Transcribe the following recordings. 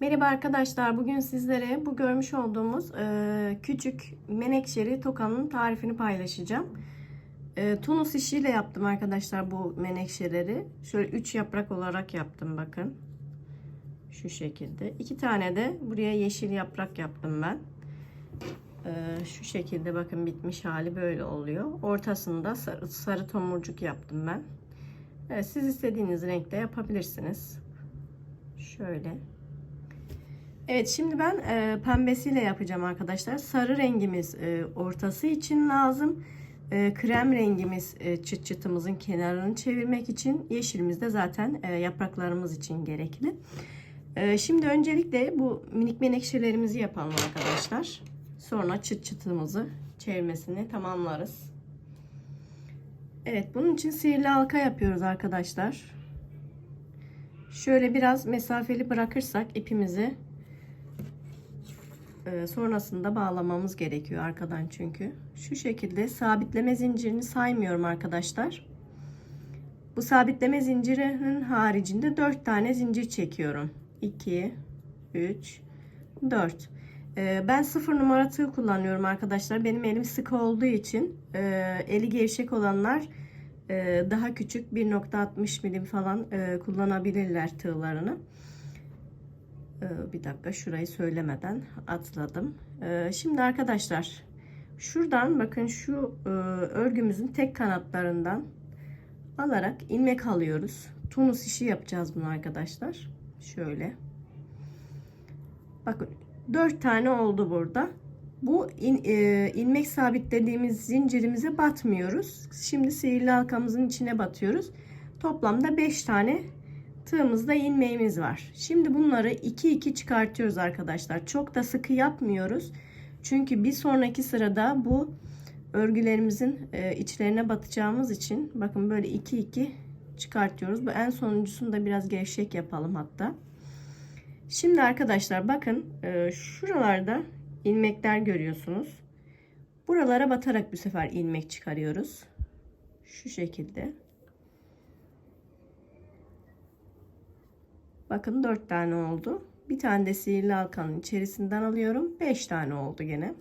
Merhaba arkadaşlar. Bugün sizlere bu görmüş olduğumuz e, küçük menekşeli tokanın tarifini paylaşacağım. E, tunus işiyle yaptım arkadaşlar bu menekşeleri. Şöyle 3 yaprak olarak yaptım bakın. Şu şekilde. 2 tane de buraya yeşil yaprak yaptım ben. E, şu şekilde bakın bitmiş hali böyle oluyor. Ortasında sarı, sarı tomurcuk yaptım ben. Evet, siz istediğiniz renkte yapabilirsiniz. Şöyle. Evet şimdi ben e, pembesiyle yapacağım arkadaşlar. Sarı rengimiz e, ortası için lazım. E, krem rengimiz e, çıt çıtımızın kenarını çevirmek için. Yeşilimiz de zaten e, yapraklarımız için gerekli. E, şimdi öncelikle bu minik menekşelerimizi yapalım arkadaşlar. Sonra çıt çıtımızı çevirmesini tamamlarız. Evet bunun için sihirli halka yapıyoruz arkadaşlar. Şöyle biraz mesafeli bırakırsak ipimizi sonrasında bağlamamız gerekiyor arkadan çünkü. Şu şekilde sabitleme zincirini saymıyorum arkadaşlar. Bu sabitleme zincirinin haricinde 4 tane zincir çekiyorum. 2 3 4 ben sıfır numara tığ kullanıyorum arkadaşlar. Benim elim sıkı olduğu için e, eli gevşek olanlar e, daha küçük 1.60 milim falan e, kullanabilirler tığlarını. Bir dakika şurayı söylemeden atladım. Şimdi arkadaşlar şuradan bakın şu örgümüzün tek kanatlarından alarak ilmek alıyoruz. Tunus işi yapacağız bunu arkadaşlar. Şöyle. Bakın 4 tane oldu burada. Bu in, e, ilmek sabitlediğimiz zincirimize batmıyoruz. Şimdi sihirli halkamızın içine batıyoruz. Toplamda 5 tane tığımızda ilmeğimiz var. Şimdi bunları 2 2 çıkartıyoruz arkadaşlar. Çok da sıkı yapmıyoruz. Çünkü bir sonraki sırada bu örgülerimizin e, içlerine batacağımız için bakın böyle 2 2 çıkartıyoruz. Bu en sonuncusunu da biraz gevşek yapalım hatta. Şimdi arkadaşlar bakın e, şuralarda ilmekler görüyorsunuz. Buralara batarak bu sefer ilmek çıkarıyoruz. Şu şekilde. Bakın 4 tane oldu. Bir tane de sihirli halkanın içerisinden alıyorum. 5 tane oldu gene.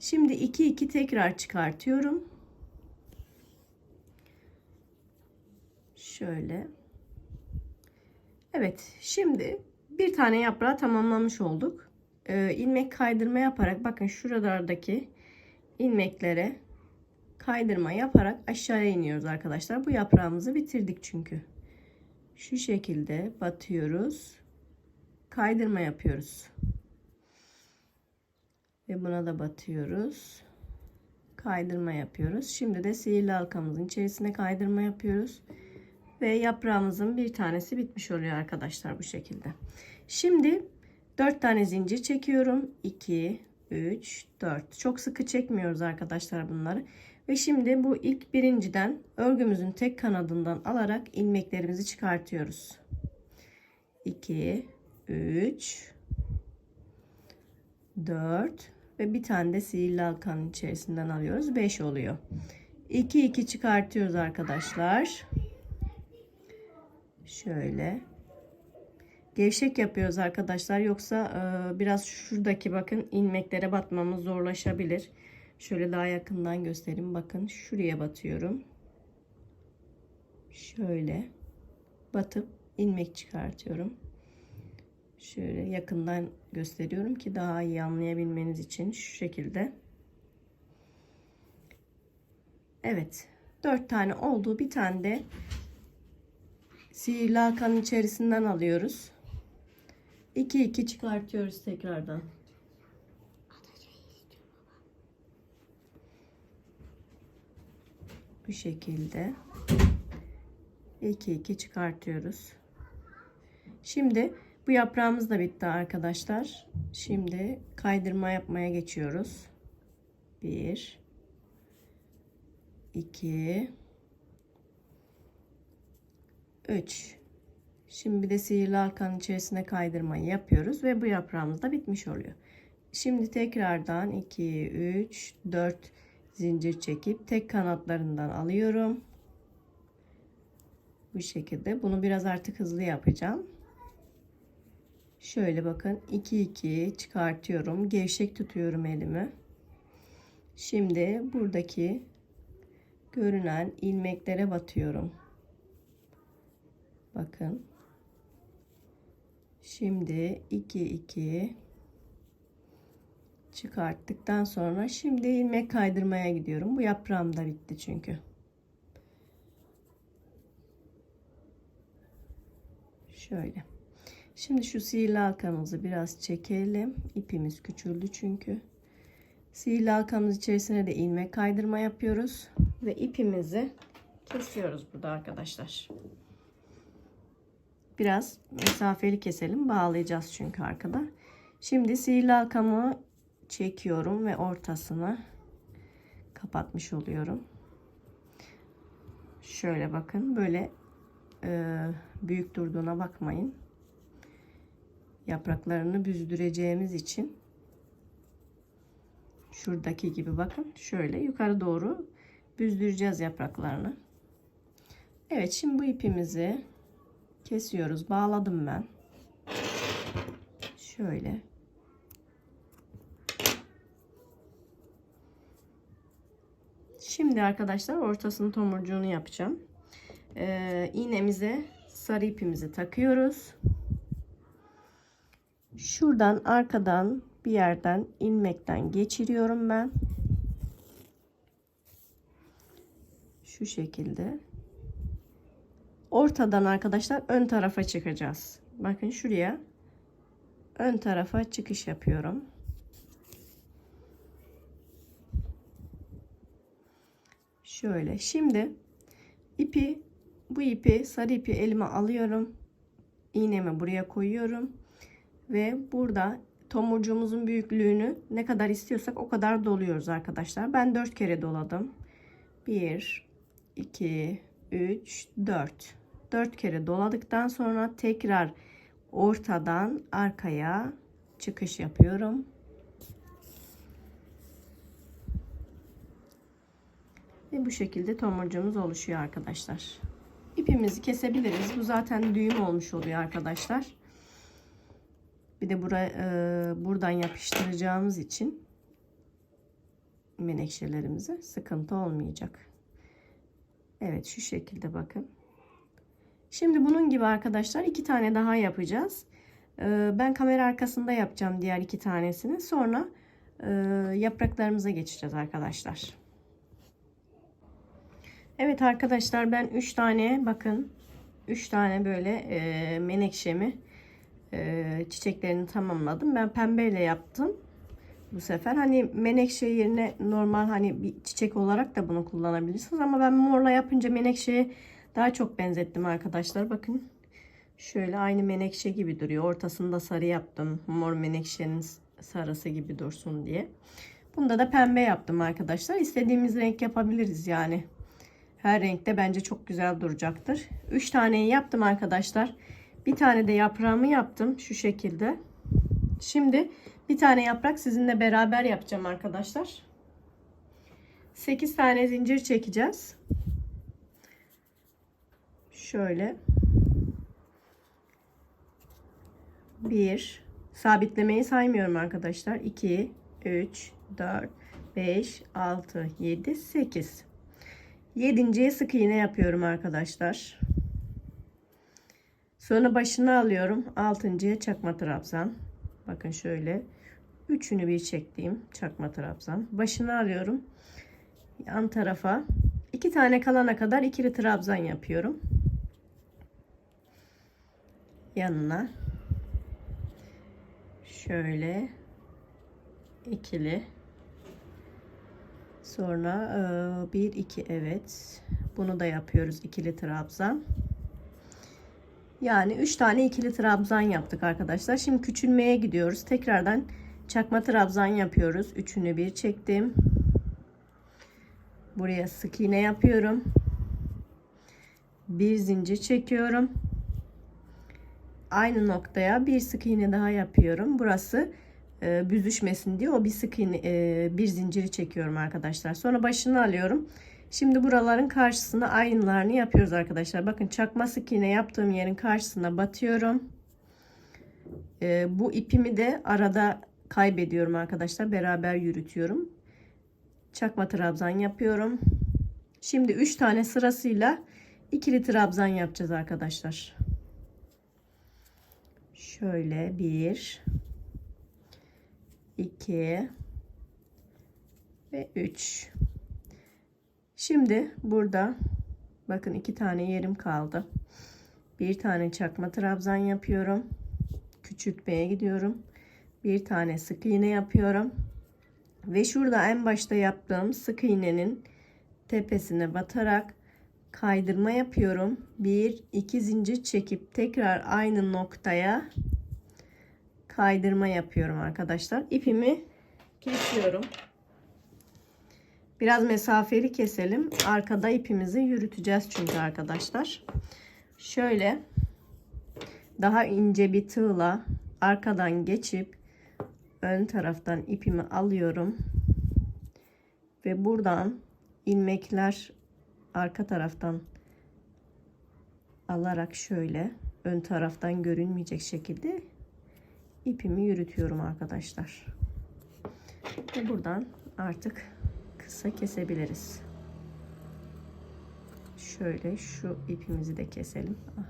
Şimdi 2 2 tekrar çıkartıyorum. Şöyle. Evet, şimdi bir tane yaprağı tamamlamış olduk. Ee, ilmek kaydırma yaparak bakın şuralardaki ilmeklere kaydırma yaparak aşağıya iniyoruz arkadaşlar. Bu yaprağımızı bitirdik çünkü. Şu şekilde batıyoruz. Kaydırma yapıyoruz. Ve buna da batıyoruz. Kaydırma yapıyoruz. Şimdi de sihirli halkamızın içerisine kaydırma yapıyoruz. Ve yaprağımızın bir tanesi bitmiş oluyor arkadaşlar bu şekilde. Şimdi 4 tane zincir çekiyorum. 2, 3, 4. Çok sıkı çekmiyoruz arkadaşlar bunları. Ve şimdi bu ilk birinciden örgümüzün tek kanadından alarak ilmeklerimizi çıkartıyoruz. 2, 3, 4 ve bir tane de sihirli halkanın içerisinden alıyoruz. 5 oluyor. 2 2 çıkartıyoruz arkadaşlar. Şöyle. Gevşek yapıyoruz arkadaşlar. Yoksa biraz şuradaki bakın ilmeklere batmamız zorlaşabilir. Şöyle daha yakından göstereyim. Bakın şuraya batıyorum. Şöyle batıp ilmek çıkartıyorum. Şöyle yakından gösteriyorum ki daha iyi anlayabilmeniz için şu şekilde. Evet. 4 tane oldu. Bir tane de sihirli halkanın içerisinden alıyoruz. 2 2 çıkartıyoruz tekrardan. Bu şekilde 2 2 çıkartıyoruz. Şimdi bu yaprağımız da bitti arkadaşlar. Şimdi kaydırma yapmaya geçiyoruz. 1 2 3 Şimdi bir de sihirli halkanın içerisine kaydırmayı yapıyoruz ve bu yaprağımız da bitmiş oluyor. Şimdi tekrardan 2 3 4 zincir çekip tek kanatlarından alıyorum. Bu şekilde. Bunu biraz artık hızlı yapacağım. Şöyle bakın 2 2 çıkartıyorum. Gevşek tutuyorum elimi. Şimdi buradaki görünen ilmeklere batıyorum. Bakın. Şimdi 2 2 çıkarttıktan sonra şimdi ilmek kaydırmaya gidiyorum. Bu yaprağım da bitti çünkü. Şöyle. Şimdi şu sihirli halkamızı biraz çekelim. İpimiz küçüldü çünkü. Sihirli halkamız içerisine de ilmek kaydırma yapıyoruz. Ve ipimizi kesiyoruz burada arkadaşlar. Biraz mesafeli keselim. Bağlayacağız çünkü arkada. Şimdi sihirli halkamı çekiyorum ve ortasını kapatmış oluyorum. Şöyle bakın. Böyle e, büyük durduğuna bakmayın. Yapraklarını büzdüreceğimiz için şuradaki gibi bakın şöyle yukarı doğru büzdüreceğiz yapraklarını. Evet şimdi bu ipimizi kesiyoruz. Bağladım ben. Şöyle. Şimdi arkadaşlar ortasının tomurcuğunu yapacağım. Ee, iğnemize sarı ipimizi takıyoruz. Şuradan arkadan bir yerden ilmekten geçiriyorum ben. Şu şekilde. Ortadan arkadaşlar ön tarafa çıkacağız. Bakın şuraya ön tarafa çıkış yapıyorum. Şöyle. Şimdi ipi bu ipi sarı ipi elime alıyorum. İğnemi buraya koyuyorum. Ve burada tomurcuğumuzun büyüklüğünü ne kadar istiyorsak o kadar doluyoruz arkadaşlar. Ben 4 kere doladım. 1 2 3 4 4 kere doladıktan sonra tekrar ortadan arkaya çıkış yapıyorum. Ve bu şekilde tomurcuğumuz oluşuyor arkadaşlar. İpimizi kesebiliriz. Bu zaten düğüm olmuş oluyor arkadaşlar. Bir de buraya e, buradan yapıştıracağımız için menekşelerimize sıkıntı olmayacak. Evet şu şekilde bakın. Şimdi bunun gibi arkadaşlar iki tane daha yapacağız. E, ben kamera arkasında yapacağım diğer iki tanesini. Sonra e, yapraklarımıza geçeceğiz arkadaşlar. Evet arkadaşlar ben 3 tane bakın 3 tane böyle e, menekşemi e, çiçeklerini tamamladım. Ben pembeyle yaptım bu sefer. Hani menekşe yerine normal hani bir çiçek olarak da bunu kullanabilirsiniz. Ama ben morla yapınca menekşeye daha çok benzettim arkadaşlar. Bakın şöyle aynı menekşe gibi duruyor. Ortasında sarı yaptım. Mor menekşenin sarısı gibi dursun diye. Bunda da pembe yaptım arkadaşlar. İstediğimiz renk yapabiliriz yani. Her renkte bence çok güzel duracaktır. 3 taneyi yaptım arkadaşlar. Bir tane de yaprağımı yaptım şu şekilde. Şimdi bir tane yaprak sizinle beraber yapacağım arkadaşlar. 8 tane zincir çekeceğiz. Şöyle. 1 sabitlemeyi saymıyorum arkadaşlar. 2 3 4 5 6 7 8 Yedinciye sık iğne yapıyorum arkadaşlar. Sonra başını alıyorum. Altıncıya çakma trabzan. Bakın şöyle. Üçünü bir çektiğim çakma trabzan. Başını alıyorum. Yan tarafa. iki tane kalana kadar ikili trabzan yapıyorum. Yanına. Şöyle. ikili. Sonra 1 e, 2 evet. Bunu da yapıyoruz ikili trabzan. Yani 3 tane ikili trabzan yaptık arkadaşlar. Şimdi küçülmeye gidiyoruz. Tekrardan çakma trabzan yapıyoruz. Üçünü bir çektim. Buraya sık iğne yapıyorum. Bir zincir çekiyorum. Aynı noktaya bir sık iğne daha yapıyorum. Burası e, büzüşmesin diye o bir sık iğne, e, bir zinciri çekiyorum arkadaşlar. Sonra başını alıyorum. Şimdi buraların karşısına aynılarını yapıyoruz arkadaşlar. Bakın çakma sık iğne yaptığım yerin karşısına batıyorum. Ee, bu ipimi de arada kaybediyorum arkadaşlar. Beraber yürütüyorum. Çakma trabzan yapıyorum. Şimdi 3 tane sırasıyla ikili trabzan yapacağız arkadaşlar. Şöyle 1 2 ve 3 Şimdi burada bakın iki tane yerim kaldı. Bir tane çakma trabzan yapıyorum. Küçültmeye gidiyorum. Bir tane sık iğne yapıyorum. Ve şurada en başta yaptığım sık iğnenin tepesine batarak kaydırma yapıyorum. Bir, iki zincir çekip tekrar aynı noktaya kaydırma yapıyorum arkadaşlar. İpimi kesiyorum. Biraz mesafeli keselim. Arkada ipimizi yürüteceğiz çünkü arkadaşlar. Şöyle daha ince bir tığla arkadan geçip ön taraftan ipimi alıyorum. Ve buradan ilmekler arka taraftan alarak şöyle ön taraftan görünmeyecek şekilde ipimi yürütüyorum arkadaşlar. Ve buradan artık kısa kesebiliriz. Şöyle şu ipimizi de keselim. Ah.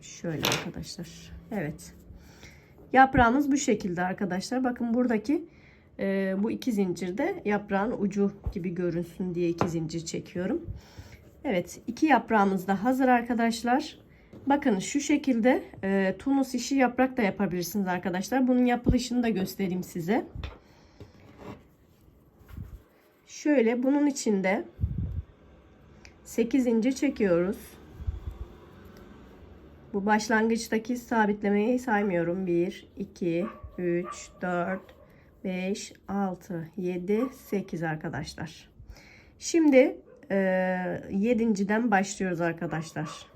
Şöyle arkadaşlar. Evet. Yaprağımız bu şekilde arkadaşlar. Bakın buradaki e, bu iki zincirde yaprağın ucu gibi görünsün diye iki zincir çekiyorum. Evet iki yaprağımız da hazır arkadaşlar. Bakın şu şekilde e, tunus işi yaprak da yapabilirsiniz arkadaşlar. Bunun yapılışını da göstereyim size. Şöyle bunun içinde 8 zincir çekiyoruz. Bu başlangıçtaki sabitlemeyi saymıyorum. 1, 2, 3, 4, 5, 6, 7, 8 arkadaşlar. Şimdi e, 7.den başlıyoruz arkadaşlar.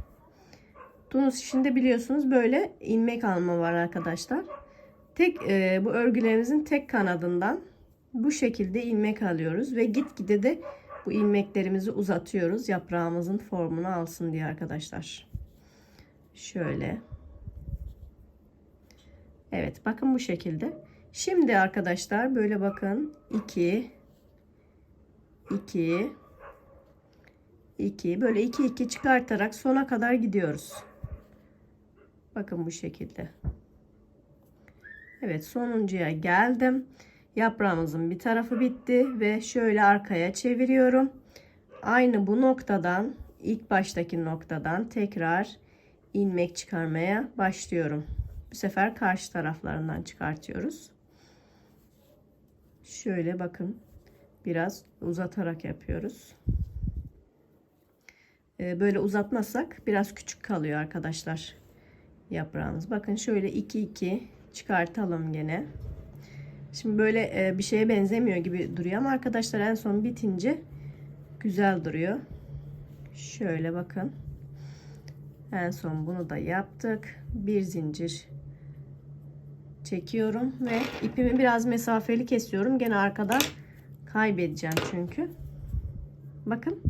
Tunus işinde biliyorsunuz böyle ilmek alma var arkadaşlar. Tek e, bu örgülerimizin tek kanadından bu şekilde ilmek alıyoruz ve gitgide de bu ilmeklerimizi uzatıyoruz yaprağımızın formunu alsın diye arkadaşlar. Şöyle. Evet bakın bu şekilde. Şimdi arkadaşlar böyle bakın 2 2 2 böyle 2 2 çıkartarak sona kadar gidiyoruz. Bakın bu şekilde. Evet sonuncuya geldim. Yaprağımızın bir tarafı bitti ve şöyle arkaya çeviriyorum. Aynı bu noktadan ilk baştaki noktadan tekrar ilmek çıkarmaya başlıyorum. Bu sefer karşı taraflarından çıkartıyoruz. Şöyle bakın biraz uzatarak yapıyoruz. Ee, böyle uzatmazsak biraz küçük kalıyor arkadaşlar yaprağımız. Bakın şöyle 2 2 çıkartalım gene. Şimdi böyle e, bir şeye benzemiyor gibi duruyor ama arkadaşlar en son bitince güzel duruyor. Şöyle bakın. En son bunu da yaptık. Bir zincir çekiyorum ve ipimi biraz mesafeli kesiyorum. Gene arkada kaybedeceğim çünkü. Bakın.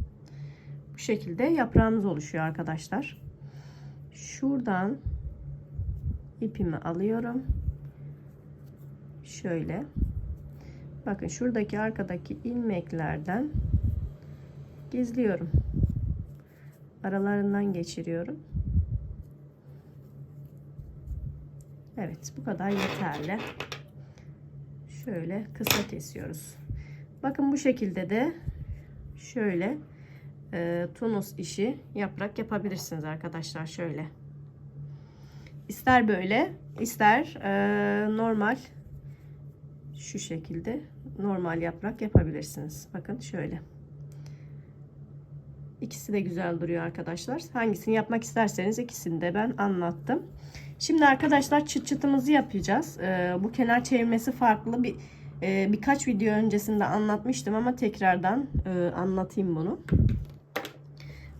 Bu şekilde yaprağımız oluşuyor arkadaşlar. Şuradan ipimi alıyorum. Şöyle. Bakın şuradaki arkadaki ilmeklerden gizliyorum. Aralarından geçiriyorum. Evet bu kadar yeterli. Şöyle kısa kesiyoruz. Bakın bu şekilde de şöyle e, tunus işi yaprak yapabilirsiniz arkadaşlar. Şöyle ister böyle ister e, normal şu şekilde normal yaprak yapabilirsiniz. Bakın şöyle. İkisi de güzel duruyor arkadaşlar. Hangisini yapmak isterseniz ikisini de ben anlattım. Şimdi arkadaşlar çıt çıtımızı yapacağız. Ee, bu kenar çevirmesi farklı bir e, birkaç video öncesinde anlatmıştım ama tekrardan e, anlatayım bunu.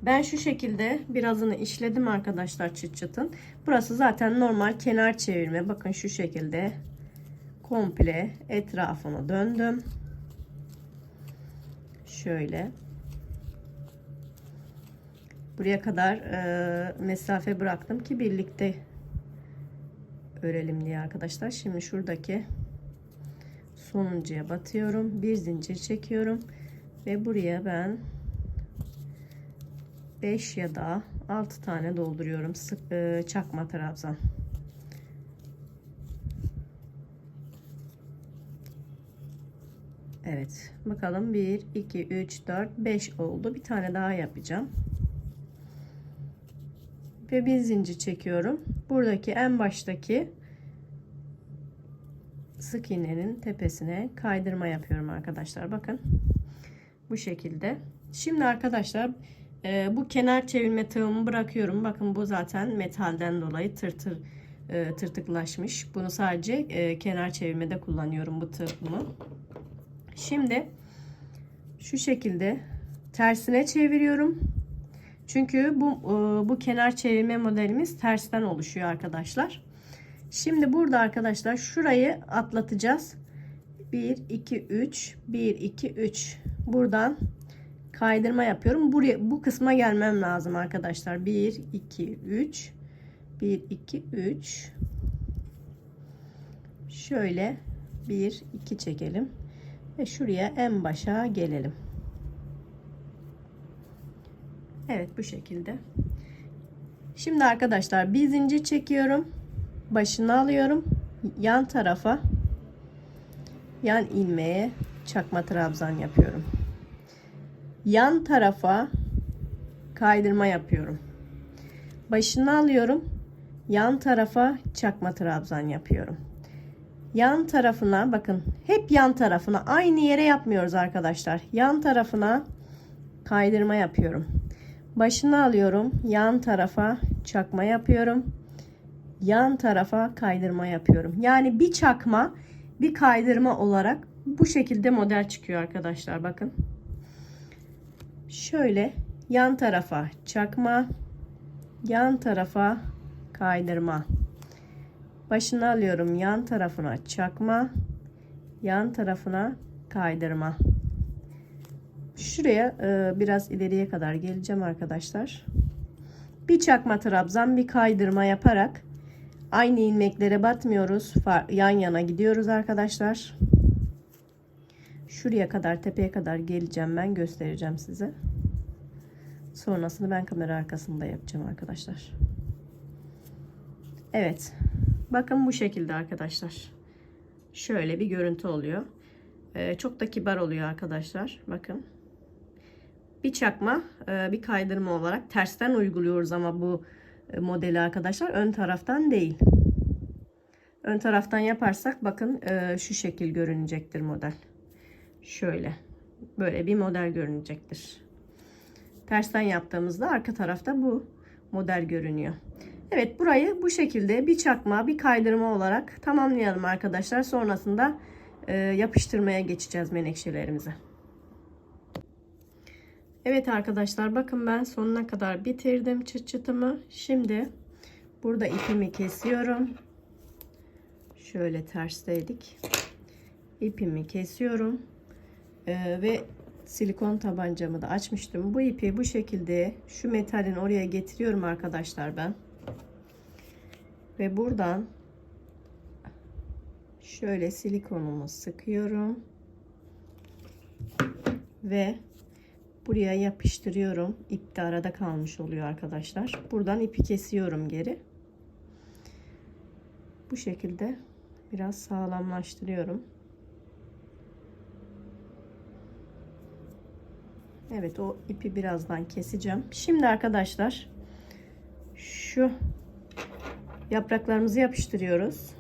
Ben şu şekilde birazını işledim arkadaşlar çıt çıtın. Burası zaten normal kenar çevirme. Bakın şu şekilde komple etrafını döndüm. Şöyle. Buraya kadar e, mesafe bıraktım ki birlikte örelim diye arkadaşlar. Şimdi şuradaki sonuncuya batıyorum. Bir zincir çekiyorum. Ve buraya ben 5 ya da 6 tane dolduruyorum. Sık, e, çakma trabzan. Evet. Bakalım 1, 2, 3, 4, 5 oldu. Bir tane daha yapacağım. Ve bir zincir çekiyorum. Buradaki en baştaki sık iğnenin tepesine kaydırma yapıyorum arkadaşlar. Bakın. Bu şekilde. Şimdi arkadaşlar e, bu kenar çevirme tığımı bırakıyorum. Bakın bu zaten metalden dolayı tırtır e, tırtıklaşmış. Bunu sadece e, kenar çevirmede kullanıyorum bu tığımı. Şimdi şu şekilde tersine çeviriyorum. Çünkü bu e, bu kenar çevirme modelimiz tersten oluşuyor arkadaşlar. Şimdi burada arkadaşlar şurayı atlatacağız. 1 2 3 1 2 3 buradan kaydırma yapıyorum. Buraya bu kısma gelmem lazım arkadaşlar. 1 2 3 1 2 3 şöyle 1 2 çekelim ve şuraya en başa gelelim. Evet bu şekilde. Şimdi arkadaşlar bir zincir çekiyorum. Başını alıyorum. Yan tarafa yan ilmeğe çakma trabzan yapıyorum. Yan tarafa kaydırma yapıyorum. Başını alıyorum. Yan tarafa çakma trabzan yapıyorum. Yan tarafına bakın hep yan tarafına aynı yere yapmıyoruz arkadaşlar. Yan tarafına kaydırma yapıyorum. Başını alıyorum. Yan tarafa çakma yapıyorum. Yan tarafa kaydırma yapıyorum. Yani bir çakma bir kaydırma olarak bu şekilde model çıkıyor arkadaşlar. Bakın. Şöyle yan tarafa çakma, yan tarafa kaydırma. Başını alıyorum yan tarafına çakma, yan tarafına kaydırma. Şuraya e, biraz ileriye kadar geleceğim arkadaşlar. Bir çakma trabzan, bir kaydırma yaparak aynı ilmeklere batmıyoruz. Yan yana gidiyoruz arkadaşlar. Şuraya kadar tepeye kadar geleceğim ben göstereceğim size. Sonrasını ben kamera arkasında yapacağım arkadaşlar. Evet. Bakın bu şekilde arkadaşlar. Şöyle bir görüntü oluyor. Ee, çok da kibar oluyor arkadaşlar. Bakın. Bir çakma e, bir kaydırma olarak tersten uyguluyoruz ama bu e, modeli arkadaşlar. Ön taraftan değil. Ön taraftan yaparsak bakın e, şu şekil görünecektir model. Şöyle. Böyle bir model görünecektir. Tersten yaptığımızda arka tarafta bu model görünüyor. Evet burayı bu şekilde bir çakma bir kaydırma olarak tamamlayalım arkadaşlar. Sonrasında e, yapıştırmaya geçeceğiz menekşelerimize. Evet arkadaşlar bakın ben sonuna kadar bitirdim çıt çıtımı. Şimdi burada ipimi kesiyorum. Şöyle tersteydik. İpimi kesiyorum. Ee, ve silikon tabancamı da açmıştım. Bu ipi bu şekilde şu metalin oraya getiriyorum arkadaşlar ben. Ve buradan şöyle silikonumu sıkıyorum. Ve buraya yapıştırıyorum. İp de arada kalmış oluyor arkadaşlar. Buradan ipi kesiyorum geri. Bu şekilde biraz sağlamlaştırıyorum. Evet o ipi birazdan keseceğim. Şimdi arkadaşlar şu yapraklarımızı yapıştırıyoruz.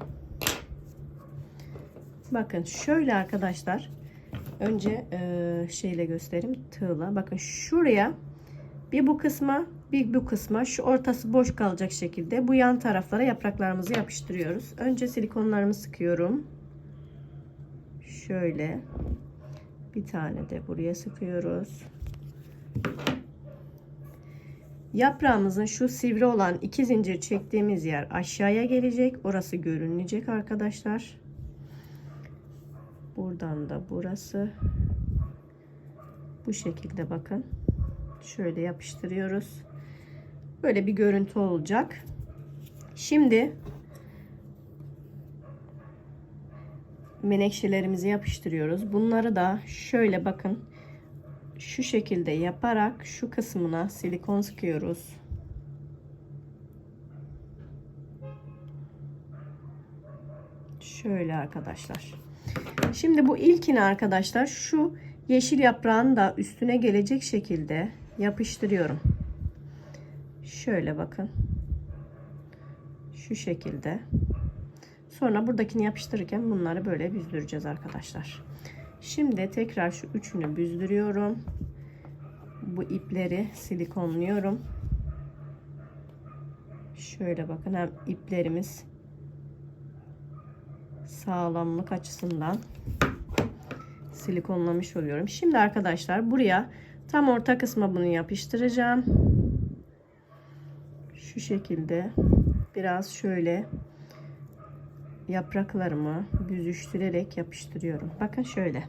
Bakın şöyle arkadaşlar. Önce e, şeyle göstereyim tığla. Bakın şuraya bir bu kısma bir bu kısma şu ortası boş kalacak şekilde bu yan taraflara yapraklarımızı yapıştırıyoruz. Önce silikonlarımı sıkıyorum. Şöyle bir tane de buraya sıkıyoruz. Yaprağımızın şu sivri olan iki zincir çektiğimiz yer aşağıya gelecek. Orası görünecek arkadaşlar. Buradan da burası. Bu şekilde bakın. Şöyle yapıştırıyoruz. Böyle bir görüntü olacak. Şimdi menekşelerimizi yapıştırıyoruz. Bunları da şöyle bakın şu şekilde yaparak şu kısmına silikon sıkıyoruz. Şöyle arkadaşlar. Şimdi bu ilkini arkadaşlar şu yeşil yaprağın da üstüne gelecek şekilde yapıştırıyorum. Şöyle bakın. Şu şekilde. Sonra buradakini yapıştırırken bunları böyle büzdüreceğiz arkadaşlar. Şimdi tekrar şu üçünü büzdürüyorum. Bu ipleri silikonluyorum. Şöyle bakın hem iplerimiz sağlamlık açısından silikonlamış oluyorum. Şimdi arkadaşlar buraya tam orta kısma bunu yapıştıracağım. Şu şekilde biraz şöyle yapraklarımı büzüştürerek yapıştırıyorum. Bakın şöyle.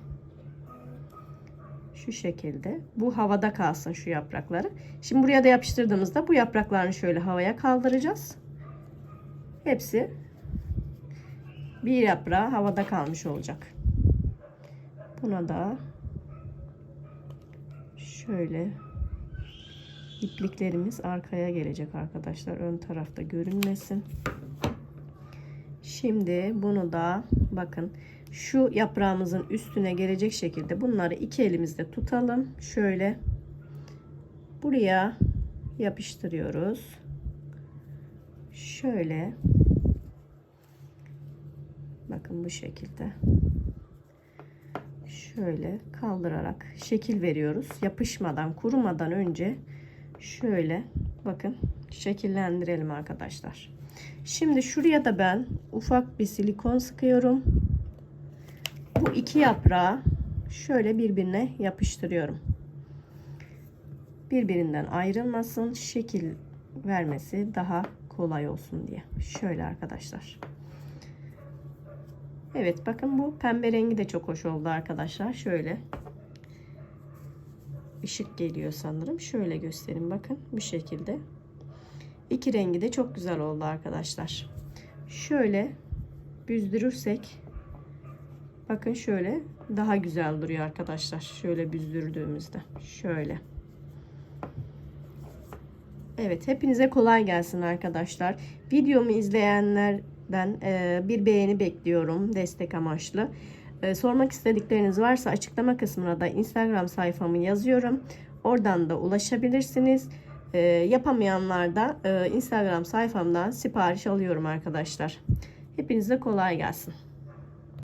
Şu şekilde. Bu havada kalsın şu yaprakları. Şimdi buraya da yapıştırdığımızda bu yapraklarını şöyle havaya kaldıracağız. Hepsi bir yaprağı havada kalmış olacak. Buna da şöyle ipliklerimiz arkaya gelecek arkadaşlar. Ön tarafta görünmesin. Şimdi bunu da bakın şu yaprağımızın üstüne gelecek şekilde bunları iki elimizde tutalım. Şöyle buraya yapıştırıyoruz. Şöyle bakın bu şekilde şöyle kaldırarak şekil veriyoruz. Yapışmadan, kurumadan önce şöyle bakın şekillendirelim arkadaşlar. Şimdi şuraya da ben ufak bir silikon sıkıyorum. Bu iki yaprağı şöyle birbirine yapıştırıyorum. Birbirinden ayrılmasın, şekil vermesi daha kolay olsun diye. Şöyle arkadaşlar. Evet bakın bu pembe rengi de çok hoş oldu arkadaşlar. Şöyle ışık geliyor sanırım. Şöyle göstereyim bakın bu şekilde. İki rengi de çok güzel oldu arkadaşlar. Şöyle büzdürürsek bakın şöyle daha güzel duruyor arkadaşlar. Şöyle büzdürdüğümüzde şöyle. Evet hepinize kolay gelsin arkadaşlar. Videomu izleyenlerden e, bir beğeni bekliyorum destek amaçlı. E, sormak istedikleriniz varsa açıklama kısmına da Instagram sayfamı yazıyorum. Oradan da ulaşabilirsiniz. E, yapamayanlar da Instagram sayfamdan sipariş alıyorum arkadaşlar. Hepinize kolay gelsin.